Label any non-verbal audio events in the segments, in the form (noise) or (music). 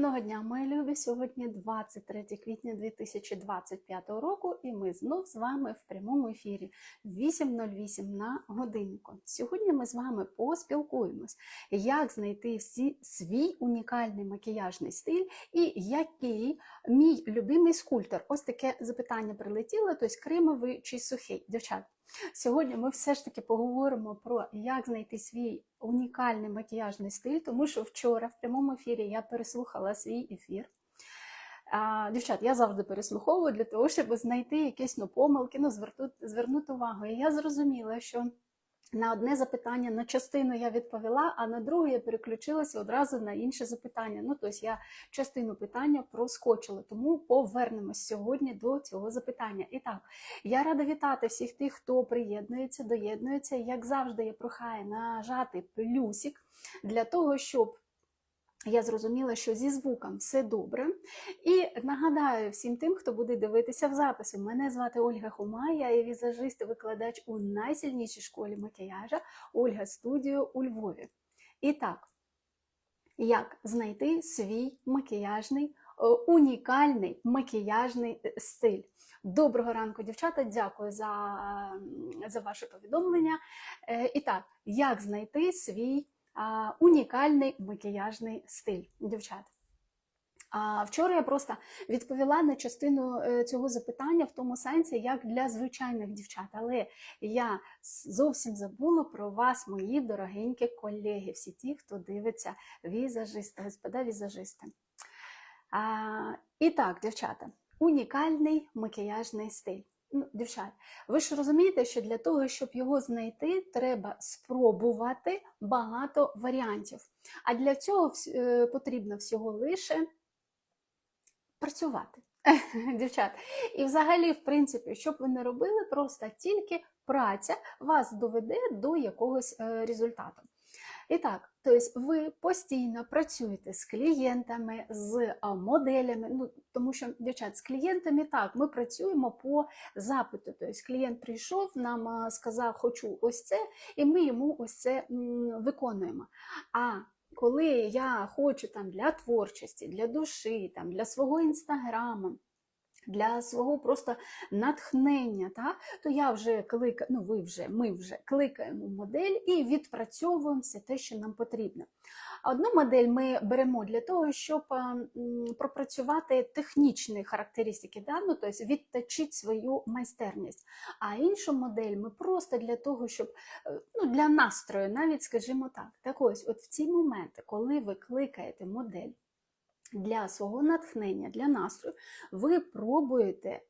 Гарного дня, мої любі! Сьогодні 23 квітня 2025 року, і ми знов з вами в прямому ефірі 8.08 на годинку. Сьогодні ми з вами поспілкуємось, як знайти всі свій унікальний макіяжний стиль і який мій любимий скульптор. Ось таке запитання прилетіло: тобто кремовий чи сухий. Дівчат, Сьогодні ми все ж таки поговоримо про як знайти свій унікальний макіяжний стиль, тому що вчора в прямому ефірі я переслухала свій ефір. А, Дівчат, я завжди переслуховую для того, щоб знайти якісь ну, помилки, ну, звернути, увагу. І я зрозуміла, що на одне запитання на частину я відповіла, а на друге я переключилася одразу на інше запитання. Ну, тобто я частину питання проскочила, тому повернемось сьогодні до цього запитання. І так, я рада вітати всіх тих, хто приєднується, доєднується. Як завжди, я прохаю нажати плюсик для того, щоб я зрозуміла, що зі звуком все добре. І нагадаю всім тим, хто буде дивитися в записі. Мене звати Ольга Хума, я є візажист викладач у найсильнішій школі макіяжа Ольга Студіо у Львові. І так, як знайти свій макіяжний, е, унікальний макіяжний е, стиль? Доброго ранку, дівчата! Дякую за, за ваше повідомлення. Е, І так, як знайти свій унікальний макіяжний стиль, дівчат. А вчора я просто відповіла на частину е, цього запитання в тому сенсі, як для звичайних дівчат. Але я зовсім забула про вас, мої дорогенькі колеги, всі ті, хто дивиться візажисти, господа візажисти. А, І так, дівчата, унікальний макіяжний стиль. Ну, дівчат, ви ж розумієте, що для того, щоб його знайти, треба спробувати багато варіантів. А для цього е, потрібно всього лише працювати. (laughs) Дівчат. І взагалі, в принципі, що б ви не робили, просто тільки праця вас доведе до якогось е, результату. І так, тобто ви постійно працюєте з клієнтами, з моделями. Ну, тому що, дівчат, з клієнтами так, ми працюємо по запиту. Тобто клієнт прийшов, нам сказав, хочу ось це, і ми йому ось це виконуємо. А коли я хочу там для творчості, для душі, там, для свого інстаграму, для свого просто натхнення, та, то я вже кликаю, ну ви вже, ми вже кликаємо модель і відпрацьовуємо все те, що нам потрібно. Одну модель ми беремо для того, щоб пропрацювати технічні характеристики, да? ну, тобто відточити свою майстерність. А іншу модель ми просто для того, щоб е, ну, для настрою, навіть скажімо так. Так ось, от в ці моменти, коли ви кликаєте модель для свого натхнення, для настрою, ви пробуєте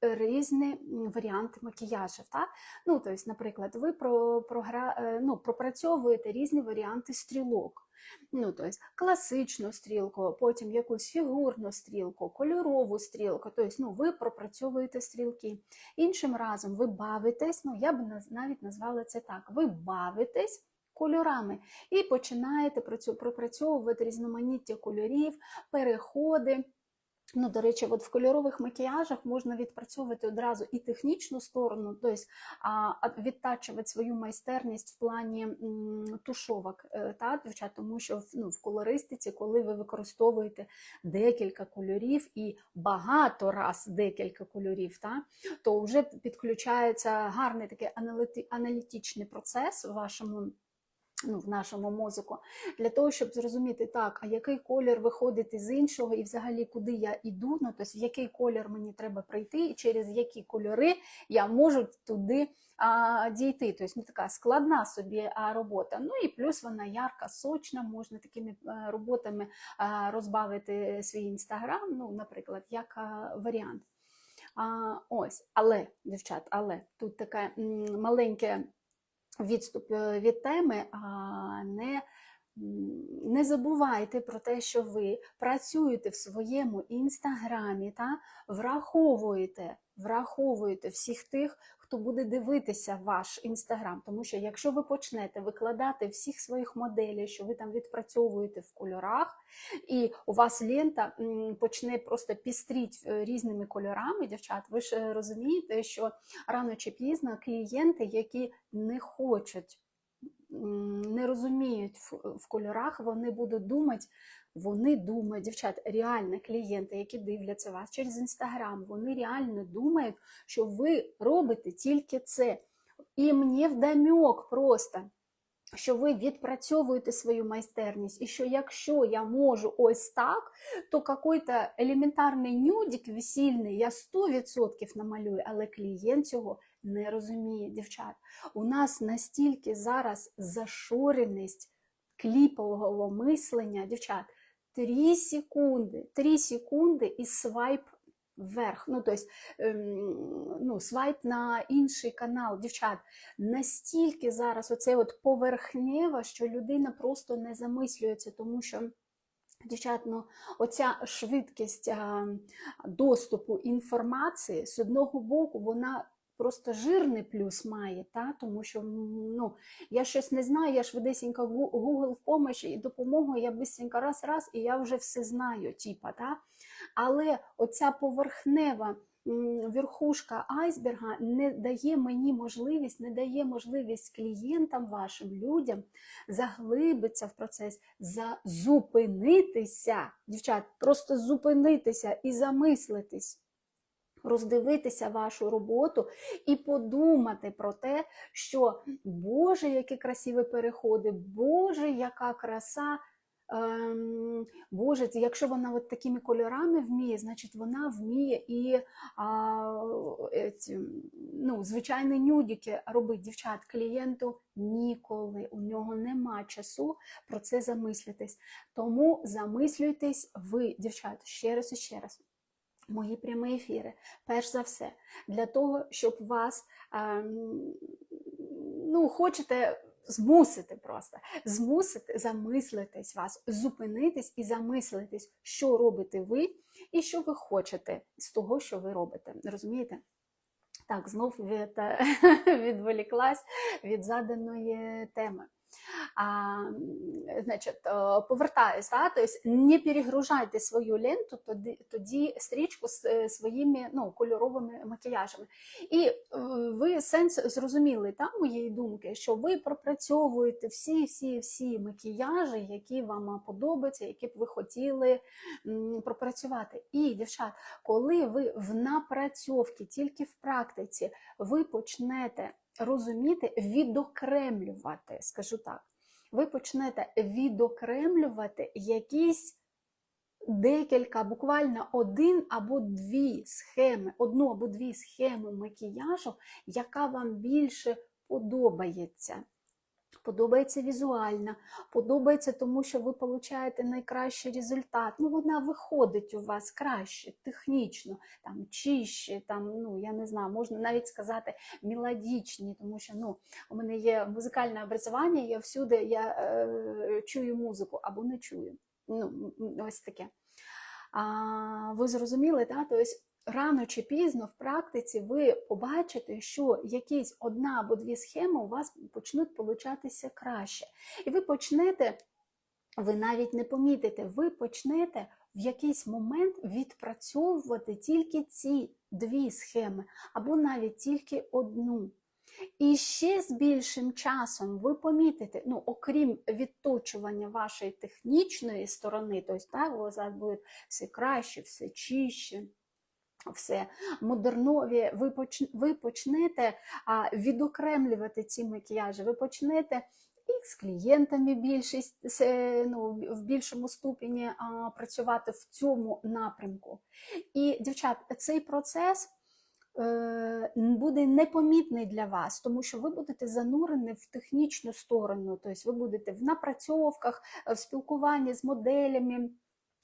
різні варіанти макіяжів. Так? Ну, тобто, Наприклад, ви про, програ... Е, ну, пропрацьовуєте різні варіанти стрілок. Ну, тобто, Класичну стрілку, потім якусь фігурну стрілку, кольорову стрілку, тобто, ну, ви пропрацьовуєте стрілки. Іншим разом ви бавитесь, ну, я б навіть назвала це так: ви бавитесь кольорами. І починаєте пропрацьовувати різноманіття кольорів, переходи. Ну, До речі, от в кольорових макіяжах можна відпрацьовувати одразу і технічну сторону, тобто відтачувати свою майстерність в плані тушовок, е, та, дівчат, тому що ну, в колористиці, коли ви використовуєте декілька кольорів і багато раз декілька кольорів, та, то вже підключається гарний такий аналітичний процес в вашому ну, в нашому мозку, для того, щоб зрозуміти, так, а який колір виходить із іншого, і взагалі куди я йду, ну, тобто в який колір мені треба прийти, і через які кольори я можу туди а, дійти. Тобто ну, така складна собі а, робота. Ну і плюс вона ярка, сочна, можна такими а, роботами а, розбавити свій інстаграм, ну, наприклад, як а, варіант. А, Ось, але, дівчат, але тут таке маленьке відступ е, від теми, а не не забувайте про те, що ви працюєте в своєму інстаграмі та враховуєте враховуєте всіх тих, хто буде дивитися ваш інстаграм. Тому що якщо ви почнете викладати всіх своїх моделей, що ви там відпрацьовуєте в кольорах, і у вас лента почне просто пістріть е, різними кольорами, дівчат, ви ж е, розумієте, що рано чи пізно клієнти, які не хочуть не розуміють в кольорах, вони будуть думати, вони думають, дівчат, реально клієнти, які дивляться вас через інстаграм, вони реально думають, що ви робите тільки це. І мені вдамьок просто, що ви відпрацьовуєте свою майстерність, і що якщо я можу ось так, то какой-то елементарний нюдик весільний я 100% намалюю, але клієнт цього не розуміє, дівчат. У нас настільки зараз зашореність кліпового мислення, дівчат, 3 секунди, 3 секунди і свайп вверх. Ну, тобто, ем, ну, свайп на інший канал, дівчат. Настільки зараз оце от поверхнево, що людина просто не замислюється, тому що. Дівчат, ну, оця швидкість а, доступу інформації з одного боку, вона просто жирний плюс має, та? тому що ну, я щось не знаю, я швидесенько Google в помощі і допомогу, я бистренько раз-раз, і я вже все знаю, типа, та? але оця поверхнева верхушка айсберга не дає мені можливість, не дає можливість клієнтам вашим людям заглибитися в процес, зупинитися, дівчат, просто зупинитися і замислитись. Роздивитися вашу роботу і подумати про те, що Боже, які красиві переходи, Боже, яка краса. Ем, Боже, якщо вона от такими кольорами вміє, значить вона вміє і а, ці, ну, звичайні нюдики робить дівчат клієнту ніколи. У нього нема часу про це замислитись. Тому замислюйтесь ви, дівчат, ще раз і ще раз. Мої прямі ефіри, перш за все, для того, щоб вас ем, ну, хочете змусити просто, змусити замислитись вас, зупинитись і замислитись, що робите ви і що ви хочете з того, що ви робите. Розумієте? Так, знов від, (laughs) відволіклась від заданої теми. А, значить, е, повертаюсь, да? тобто не перегружайте свою ленту тоді, тоді стрічку з е, своїми ну, кольоровими макіяжами. І е, ви сенс зрозуміли та, моєї думки, що ви пропрацьовуєте всі-всі-всі макіяжі, які вам подобаються, які б ви хотіли пропрацювати. І, дівчат, коли ви в напрацьовці, тільки в практиці, ви почнете розуміти, відокремлювати, скажу так, ви почнете відокремлювати якісь декілька, буквально один або дві схеми, одну або дві схеми макіяжу, яка вам більше подобається. Подобається візуально, подобається тому, що ви получаєте найкращий результат. Ну, вона виходить у вас краще, технічно, там чище, там, ну я не знаю, можна навіть сказати мелодічні, тому що ну, у мене є музикальне образування, я всюди я е, чую музику або не чую. Ну, ось таке. А, ви зрозуміли, так? Тобто рано чи пізно в практиці ви побачите, що якісь одна або дві схеми у вас почнуть получатися краще. І ви почнете, ви навіть не помітите, ви почнете в якийсь момент відпрацьовувати тільки ці дві схеми, або навіть тільки одну. І ще з більшим часом ви помітите, ну, окрім відточування вашої технічної сторони, тобто так, у вас буде все краще, все чище все модернові, ви, поч... ви почнете а, відокремлювати ці макіяжі, ви почнете і з клієнтами більшість, се- ну, в більшому ступені а, працювати в цьому напрямку. І, дівчат, цей процес е, буде непомітний для вас, тому що ви будете занурені в технічну сторону, тобто ви будете в напрацьовках, в спілкуванні з моделями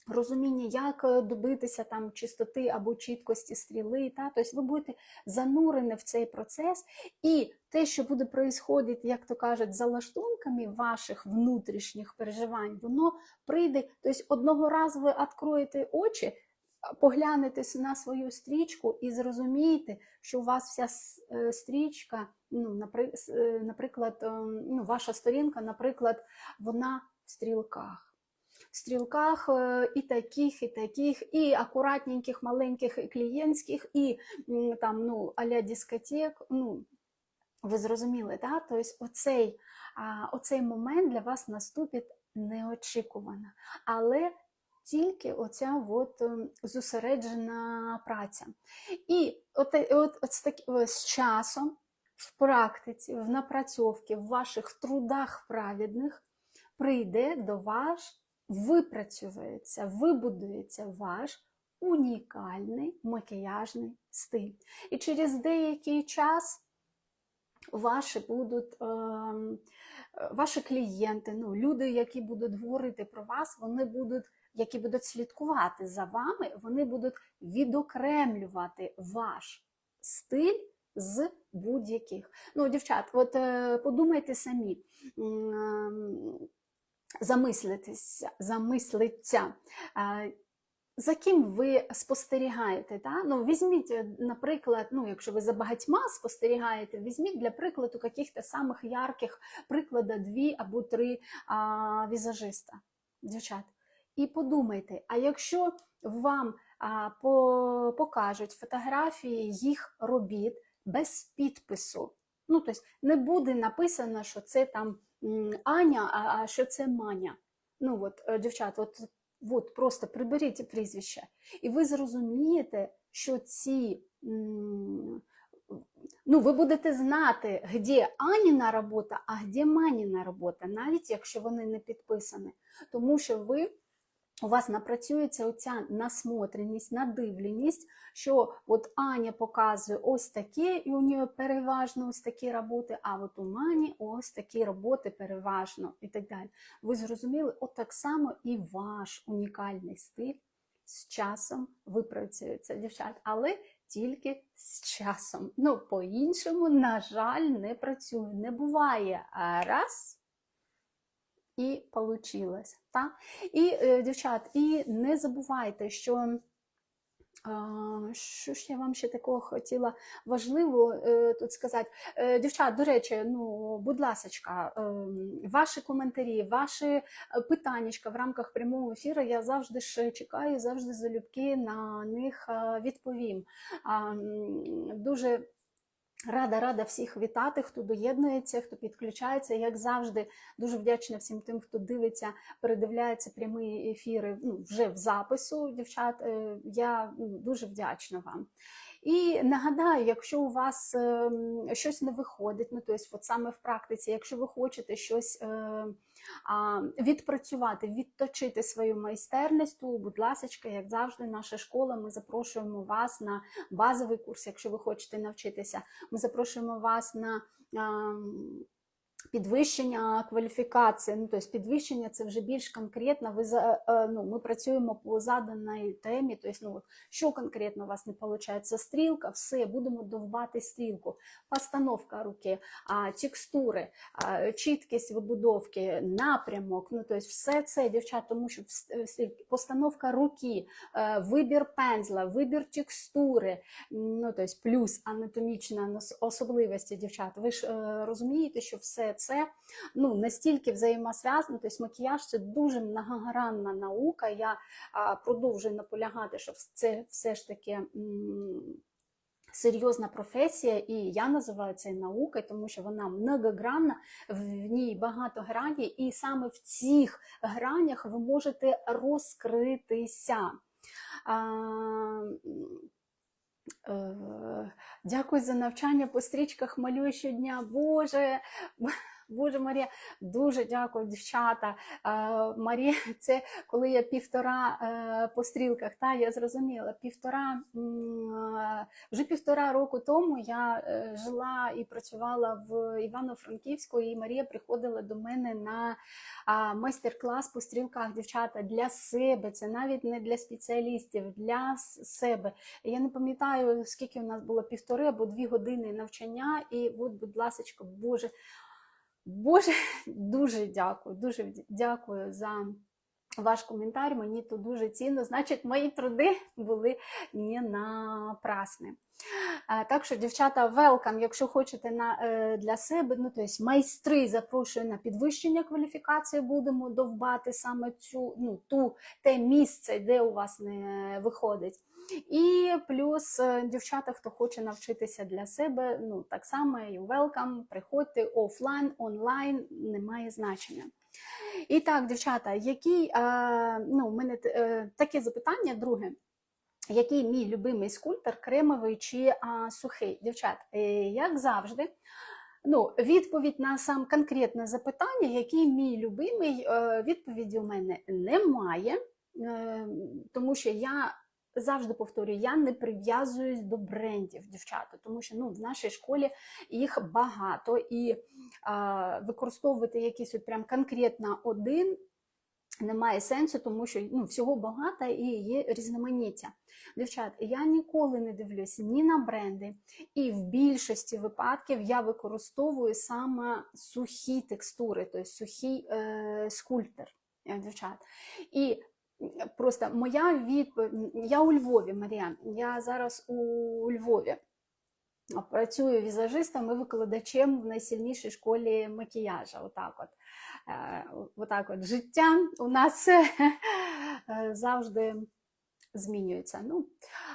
розуміння, як е, добитися там чистоти або чіткості стріли. Та? Тобто ви будете занурені в цей процес, і те, що буде происходити, як то кажуть, за лаштунками ваших внутрішніх переживань, воно прийде. Тобто одного разу ви відкроєте очі. Поглянете на свою стрічку і зрозумієте, що у вас вся е, стрічка, ну, е, наприклад, ем, ну, ваша сторінка, наприклад, вона в стрілках стрілках е, і таких, і таких, і акуратненьких, маленьких, і клієнтських, і там, ну, а-ля дискотек. Ну, ви зрозуміли, так? Тобто оцей, оцей момент для вас наступить неочікувана. Але тільки оця от ем, зосереджена праця. І от, от, от з, з часом, в практиці, в напрацьовці, в ваших трудах праведних прийде до вас, випрацюється, вибудується ваш унікальний макіяжний стиль. І через деякий час ваші будуть. ем, Ваші клієнти, ну, люди, які будуть говорити про вас, вони будуть, які будуть слідкувати за вами, вони будуть відокремлювати ваш стиль з будь-яких. Ну, дівчат, от е, подумайте самі, замислитися, замислиться. е, за ким ви спостерігаєте? Та? Ну, візьміть, е, наприклад, ну, якщо ви за багатьма спостерігаєте, візьміть для прикладу каких-то самих ярких прикладів дві або три а, візажиста, дівчат. І подумайте, а якщо вам а, по, покажуть фотографії їх робіт без підпису, ну, тобто не буде написано, що це там Аня, а, а що це Маня. Ну, от, е, дівчат, от От, просто приберіть прізвище. І ви зрозумієте, що ці. Ну, ви будете знати, де Аніна робота, а де Маніна робота, навіть якщо вони не підписані. Тому що ви, у вас напрацюється оця насмотреність, надивленість, що от Аня показує ось таке, і у нього переважно ось такі роботи, а от у Мані ось такі роботи переважно і так далі. Ви зрозуміли, от так само і ваш унікальний стиль з часом випрацюється, дівчат, але тільки з часом. Ну, по-іншому, на жаль, не працює. Не буває раз. І получилось. Та? І, е, дівчат, і не забувайте, що Що ж я вам ще такого хотіла важливо е, тут сказати? Е, дівчат, до речі, ну, будь ласочка, е, ваші коментарі, ваші питаннячка в рамках прямого ефіру, я завжди ж чекаю, завжди залюбки на них відповім. Дуже Рада, рада всіх вітати, хто доєднується, хто підключається. Як завжди, дуже вдячна всім тим, хто дивиться, передивляється прямі ефіри ну, вже в запису. Дівчат, е, я ну, дуже вдячна вам. І нагадаю, якщо у вас е, щось не виходить, ну тобто, от саме в практиці, якщо ви хочете щось е, відпрацювати, відточити свою майстерність, то, будь ласка, як завжди, наша школа, ми запрошуємо вас на базовий курс, якщо ви хочете навчитися. Ми запрошуємо вас на а, підвищення кваліфікації. Ну, тобто підвищення це вже більш конкретно. Ви за, е, ну, ми працюємо по заданій темі. Тобто, ну, що конкретно у вас не виходить? Стрілка, все, будемо довбати стрілку, постановка руки, текстури, чіткість вибудовки, напрямок. Ну, тобто, все це, дівчат, тому що стрілці постановка руки, е, вибір пензла, вибір текстури, ну, тобто, плюс анатомічна особливості, дівчат. Ви ж е, розумієте, що все це ну, настільки взаємосв'язано, тобто макіяж це дуже многогранна наука. Я а, продовжую наполягати, що це все ж таки. Серйозна професія, і я називаю це наукою, тому що вона многогранна, в ній багато граней, і саме в цих гранях ви можете розкритися. Е, Дякую за навчання по стрічках. Малюю щодня. Боже, Боже Марія, дуже дякую, дівчата. Е, Марія, (laughs) це коли я півтора е, по стрілках, та я зрозуміла, півтора е, вже півтора року тому я жила і працювала в Івано-Франківську, і Марія приходила до мене на майстер-клас по стрілках дівчата для себе. Це навіть не для спеціалістів, для себе. Я не пам'ятаю, скільки у нас було півтори або дві години навчання, і от, будь ласка, Боже, Боже, (laughs) дуже дякую, дуже дякую за ваш коментар. Мені то дуже цінно. Значить, мої труди були не напрасні. Так що, дівчата, welcome, якщо хочете на, е, для себе, ну тобто майстри запрошую на підвищення кваліфікації, будемо довбати саме цю ну, ту те місце, де у вас не виходить. І плюс е, дівчата, хто хоче навчитися для себе, ну так само і welcome, приходьте офлайн, онлайн, немає значення. І так, дівчата, який, е, ну, у мене е, таке запитання, друге. Який мій любимий скульптор, кремовий чи а, сухий? Дівчат, як завжди, ну, відповідь на сам конкретне запитання, який мій любимий, відповіді у мене немає, тому що я завжди повторюю, я не прив'язуюсь до брендів, дівчата, тому що ну, в нашій школі їх багато і а, використовувати якийсь от прям конкретно один. Немає сенсу, тому що ну, всього багато і є різноманіття. Дівчат, я ніколи не дивлюсь ні на бренди, і в більшості випадків я використовую саме сухі текстури, тобто сухий е, скульптор. е, Дівчат. І просто моя відповідь, я у Львові, Марія, я зараз у Львові. Працюю візажистом і викладачем в найсильнішій школі макіяжа. Отак от. Е, Отак от життя у нас е, завжди змінюється. Ну,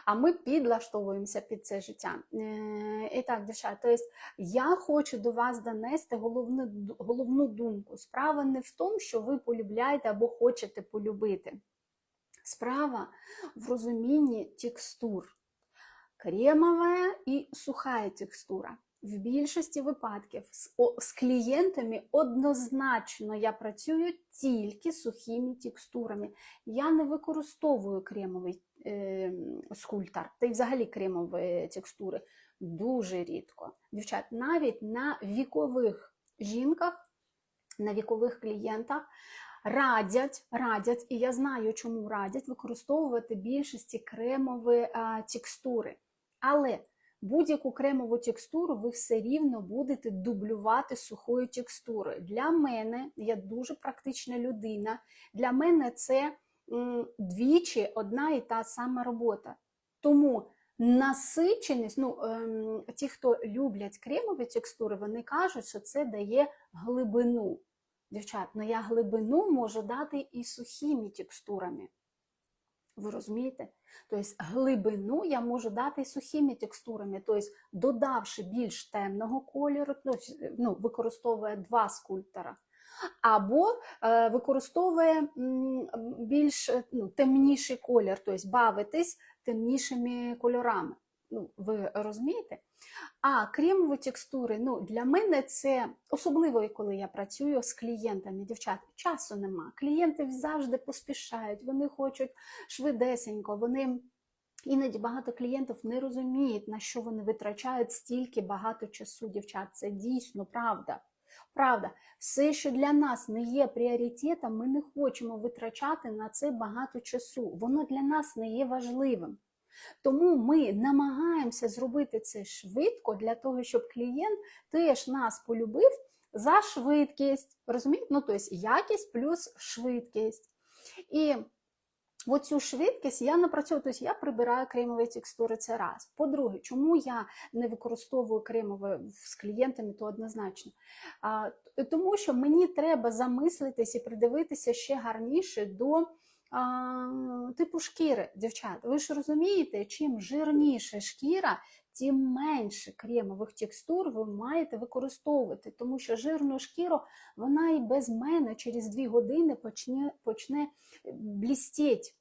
а ми підлаштовуємося під це життя. Е, І так, дівчата, тобто я хочу до вас донести головну, головну думку. Справа не в тому, що ви полюбляєте або хочете полюбити. Справа в розумінні текстур. Кремова і суха текстура. В більшості випадків з, о, з клієнтами однозначно я працюю тільки сухими текстурами. Я не використовую кремовий е, скульптор, та й взагалі кремові текстури дуже рідко. Дівчат, навіть на вікових жінках, на вікових клієнтах радять, радять, і я знаю, чому радять використовувати більшості кремові а, текстури. Але будь-яку кремову текстуру ви все рівно будете дублювати сухою текстурою. Для мене, я дуже практична людина, для мене це м, двічі одна і та сама робота. Тому насиченість, ну, ем, ті, хто люблять кремові текстури, вони кажуть, що це дає глибину. Дівчат, ну я глибину можу дати і сухими текстурами. Ви розумієте? Тобто глибину я можу дати і сухими текстурами, тобто додавши більш темного кольору, ну, використовує два скульптора, або е, використовує більш ну, темніший колір, тобто бавитись темнішими кольорами. Ну, Ви розумієте? А кремові текстури, ну, для мене це особливо, коли я працюю з клієнтами, дівчат, часу нема. Клієнти завжди поспішають, вони хочуть швидесенько, вони іноді багато клієнтів не розуміють, на що вони витрачають стільки багато часу, дівчат. Це дійсно правда. Правда, все, що для нас не є пріоритетом, ми не хочемо витрачати на це багато часу. Воно для нас не є важливим. Тому ми намагаємося зробити це швидко для того, щоб клієнт теж нас полюбив за швидкість. Розумієте? Ну, тобто якість плюс швидкість. І оцю швидкість я напрацьовую, тобто я прибираю кремові текстури це раз. По-друге, чому я не використовую кремове з клієнтами, то однозначно. А, Тому що мені треба замислитись і придивитися ще гарніше до. Типу шкіри, дівчат. Ви ж розумієте, чим жирніша шкіра, тим менше кремових текстур ви маєте використовувати, тому що жирну шкіру вона і без мене через 2 години почне почне блістіть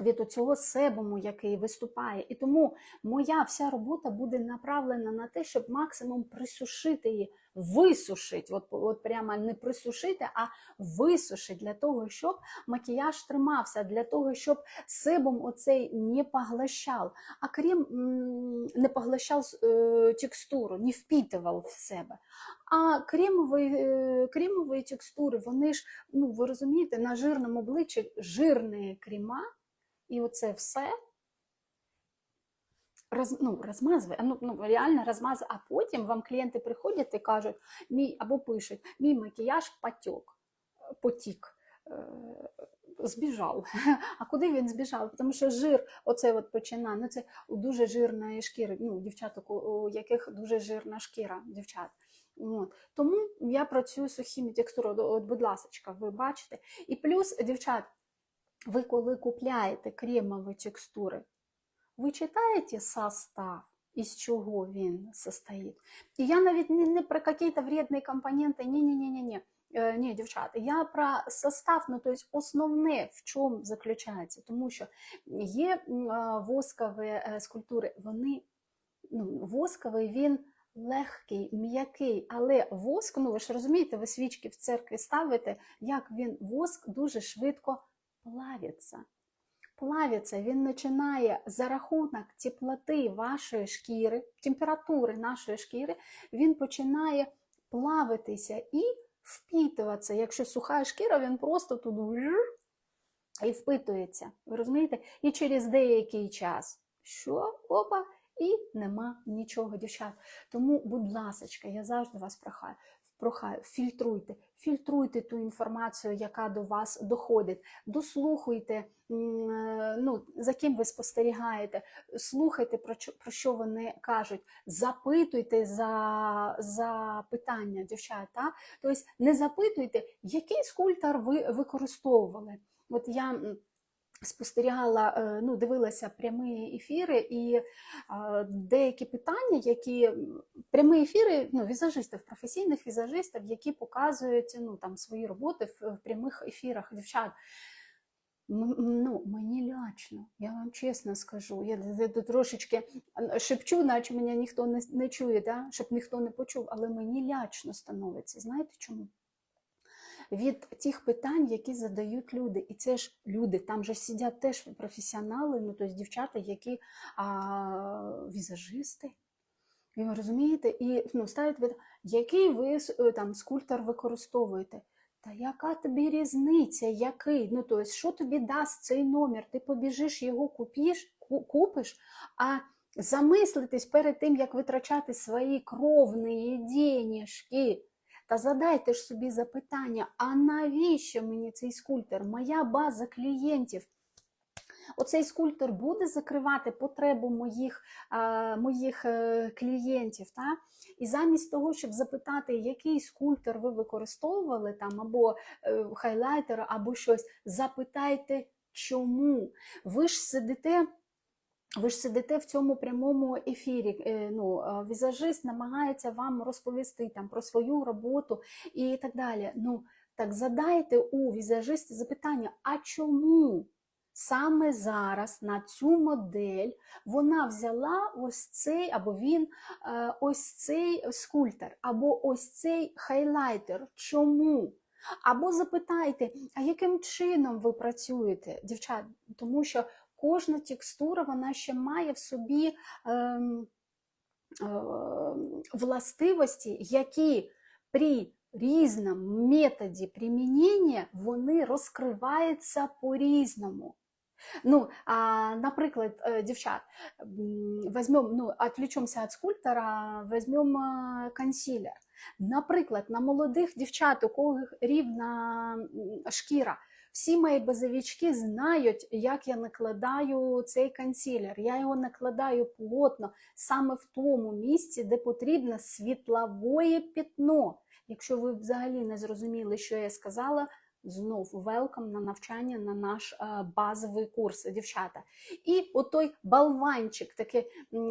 від цього себуму, який виступає. І тому моя вся робота буде направлена на те, щоб максимум присушити її, висушити, от, от прямо не присушити, а висушити для того, щоб макіяж тримався, для того, щоб себум оцей не поглощав, а крем не поглощав е, текстуру, не впітував в себе. А кремові, е, кремові текстури, вони ж, ну ви розумієте, на жирному обличчі жирні крема, і оце все роз, ну, розмазує, ну, ну, реально розмазує, а потім вам клієнти приходять і кажуть, мій, або пишуть, мій макіяж потік, потік, е, збіжав. (laughs) А куди він збіжав? Тому що жир, оце от починає, ну це дуже жирної шкіри, ну, дівчаток, у яких дуже жирна шкіра, дівчат. От. Тому я працюю сухими текстурами, от, будь ласка, ви бачите. І плюс, дівчат, ви коли купляєте кремові текстури, ви читаєте состав, із чого він состоїть. І я навіть не, не про якісь вредні компоненти, ні-ні-ні. Е, ні, дівчата, я про состав, ну тобто основне в чому заключається, тому що є е, воскові е, скульптури, вони ну, восковий він легкий, м'який, але воск, ну ви ж розумієте, ви свічки в церкві ставите, як він воск дуже швидко плавиться. Плавиться, він починає за рахунок теплоти вашої шкіри, температури нашої шкіри, він починає плавитися і впітуватися. Якщо суха шкіра, він просто жур і впитується. Ви розумієте? І через деякий час що? Опа, і нема нічого, дівчат. Тому, будь ласка, я завжди вас прохаю. Прохаю, фільтруйте, фільтруйте ту інформацію, яка до вас доходить, дослухайте, е, ну, за ким ви спостерігаєте, слухайте, про що, вони кажуть, запитуйте за, за питання, дівчата. Тобто не запитуйте, який скульптор ви використовували. От я спостерігала, е, ну, дивилася прямі ефіри, і е, деякі питання, які прямі ефіри ну, візажистів, професійних візажистів, які показують ну, там, свої роботи в, прямих ефірах дівчат. Ну, мені лячно, я вам чесно скажу. Я трошечки шепчу, наче мене ніхто не чує, да? щоб ніхто не почув, але мені лячно становиться. Знаєте чому? Від тих питань, які задають люди. І це ж люди, там же сидять теж професіонали, ну тобто дівчата, які а, візажисти. І ви розумієте? І ну, ставить питання, який ви е, там скульптор використовуєте? Та яка тобі різниця, який? Ну, тобто, що тобі дасть цей номер? Ти побіжиш його купиш, купиш, а замислитись перед тим, як витрачати свої кровні денежки. Та задайте ж собі запитання, а навіщо мені цей скульптор? Моя база клієнтів. Оцей скульптор буде закривати потребу моїх, а, моїх е, клієнтів. Та? І замість того, щоб запитати, який скульптор ви використовували, там, або е, хайлайтер, або щось, запитайте, чому. Ви ж сидите. Ви ж сидите в цьому прямому ефірі. е, Ну, візажист намагається вам розповісти там про свою роботу і так далі. Ну, так задайте у візажиста запитання: а чому саме зараз на цю модель вона взяла ось цей, або він е, ось цей скульптор, або ось цей хайлайтер? Чому? Або запитайте, а яким чином ви працюєте, дівчат? Тому що кожна текстура вона ще має в собі ем, е, властивості, які при різному методі примінення вони розкриваються по-різному. Ну, а, наприклад, е, дівчат, м, возьмем, ну, отвлечемся від скульптора, возьмем е, консилер. Наприклад, на молодих дівчат, у кого рівна шкіра, всі мої базовички знають, як я накладаю цей консилер. Я його накладаю плотно саме в тому місці, де потрібно світлове пітно. Якщо ви взагалі не зрозуміли, що я сказала, знов велкам на навчання на наш е, базовий курс, дівчата. І отой болванчик, таке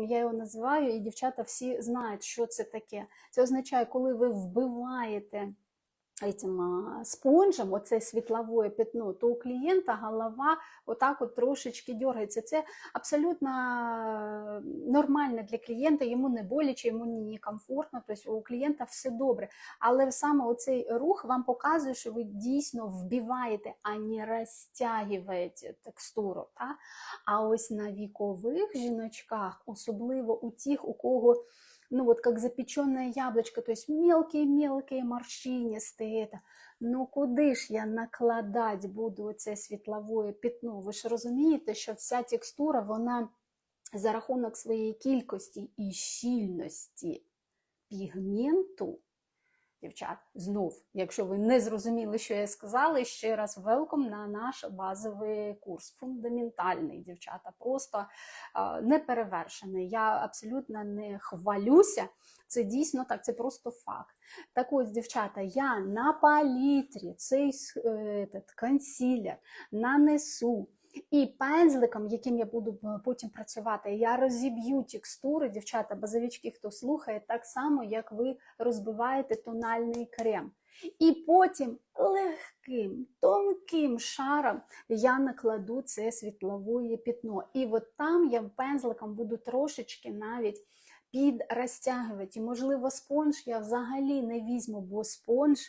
я його називаю, і дівчата всі знають, що це таке. Це означає, коли ви вбиваєте этим спонжем, оце світлове пятно, то у клієнта голова отак от трошечки дергається. Це абсолютно е, нормально для клієнта, йому не боляче, йому не некомфортно, тобто у клієнта все добре. Але саме оцей рух вам показує, що ви дійсно вбиваєте, а не розтягуєте текстуру. Та? А ось на вікових жіночках, особливо у тих, у кого ну вот как запеченное яблочко, то есть мелкие-мелкие морщинистые это. Ну куди ж я накладати буду це світлове пятно? Ви ж розумієте, що вся текстура, вона за рахунок своєї кількості і щільності пігменту, дівчат, знов, якщо ви не зрозуміли, що я сказала, ще раз велком на наш базовий курс. Фундаментальний, дівчата, просто неперевершений. Я абсолютно не хвалюся. Це дійсно так, це просто факт. Так ось, дівчата, я на палітрі цей е, этот, консилер нанесу. І пензликом, яким я буду е, потім працювати, я розіб'ю текстури, дівчата, базовички, хто слухає, так само, як ви розбиваєте тональний крем. І потім легким, тонким шаром я накладу це світлове пітно. І от там я пензликом буду трошечки навіть підрозтягувати. І, можливо, спонж я взагалі не візьму, бо спонж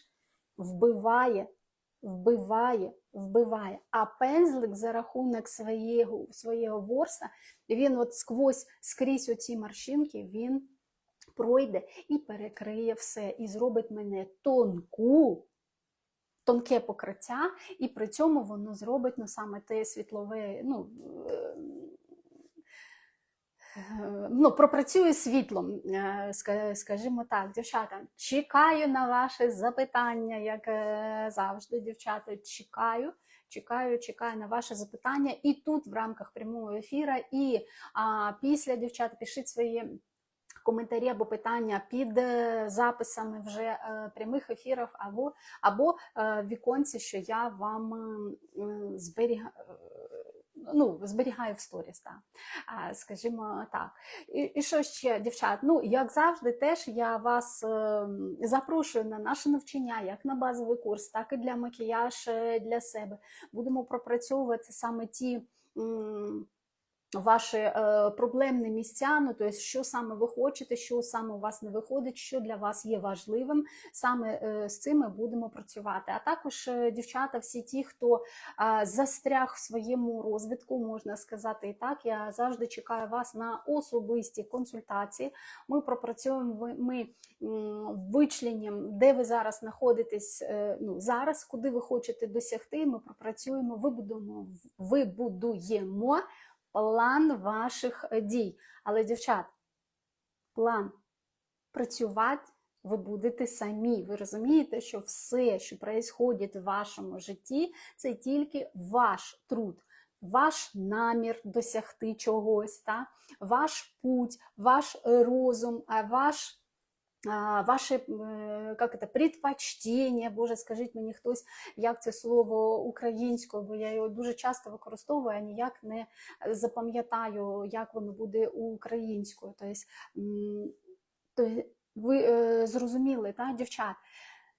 вбиває, вбиває, вбиває. А пензлик за рахунок своєго, своєго ворса, він от сквозь скрізь оці морщинки, він пройде і перекриє все, і зробить мене тонку, тонке покриття, і при цьому воно зробить ну, саме те світлове, ну, е, ну, пропрацює світлом, е, скажімо так, дівчата. Чекаю на ваші запитання, як е, завжди, дівчата. Чекаю. Чекаю, чекаю на ваше запитання і тут в рамках прямого ефіру, і а, після дівчата пишіть свої коментарі або питання під е, записами вже е, прямих ефірів, або, або е, віконці, що я вам зберігаю. Ну, зберігаю в сторіс, так. Скажімо так. І, і що ще, дівчат? Ну, як завжди, теж я вас е, запрошую на наше навчання, як на базовий курс, так і для макіяж е, для себе. Будемо пропрацьовувати саме ті. м, Ваші е, проблемні місця, ну тобто, що саме ви хочете, що саме у вас не виходить, що для вас є важливим, саме е, з цим ми будемо працювати. А також е, дівчата, всі ті, хто е, застряг в своєму розвитку, можна сказати і так. Я завжди чекаю вас на особисті консультації. Ми пропрацюємо ми вичленням, де ви зараз знаходитесь, е, ну зараз, куди ви хочете досягти. Ми пропрацюємо, вибудуємо, вибудуємо план ваших е, дій. Але, дівчат, план працювати ви будете самі. Ви розумієте, що все, що відбувається в вашому житті, це тільки ваш труд. Ваш намір досягти чогось, та? ваш путь, ваш е, розум, а ваш, ваше як це, предпочтення, Боже, скажіть мені хтось, як це слово українською, бо я його дуже часто використовую, а ніяк не запам'ятаю, як воно буде українською. Тобто, ви е, зрозуміли, так, дівчат?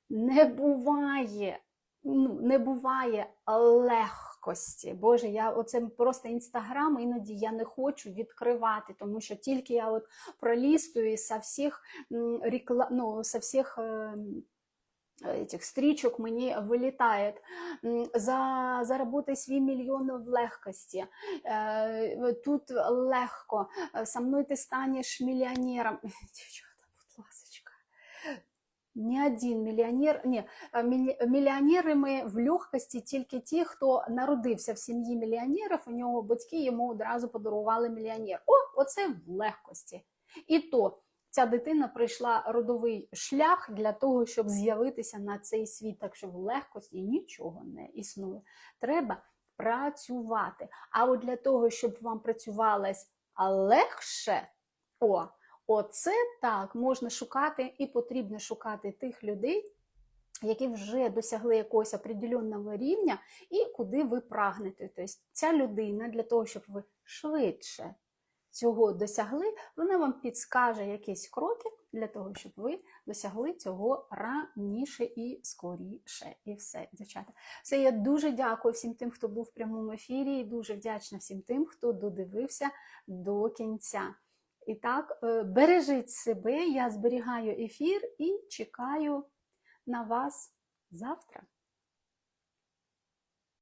Не буває, ну, не буває легкості. Боже, я оце просто інстаграм іноді я не хочу відкривати, тому що тільки я от пролістую со всіх м, рекла... ну, со всіх. е, этих стрічок мені вилітає. За, заработай свій мільйон в легкості. Е, Тут легко. Е, Со мною ти станеш мільйонером. (laughs) Ні один мільйонер, ні, мільйонерами в легкості тільки ті, хто народився в сім'ї мільйонерів, у нього батьки йому одразу подарували мільйонер. О, оце в легкості. І то ця дитина пройшла родовий шлях для того, щоб з'явитися на цей світ, так що в легкості нічого не існує. Треба працювати. А от для того, щоб вам працювалось легше, о, оце так можна шукати і потрібно шукати тих людей. Які вже досягли якогось определенного рівня, і куди ви прагнете. Тобто ця людина для того, щоб ви швидше цього досягли, вона вам підскаже якісь кроки для того, щоб ви досягли цього раніше і скоріше. І все, дівчата. Все, я дуже дякую всім тим, хто був в прямому ефірі, і дуже вдячна всім тим, хто додивився до кінця. І так, е, бережіть себе, я зберігаю ефір і чекаю на вас завтра.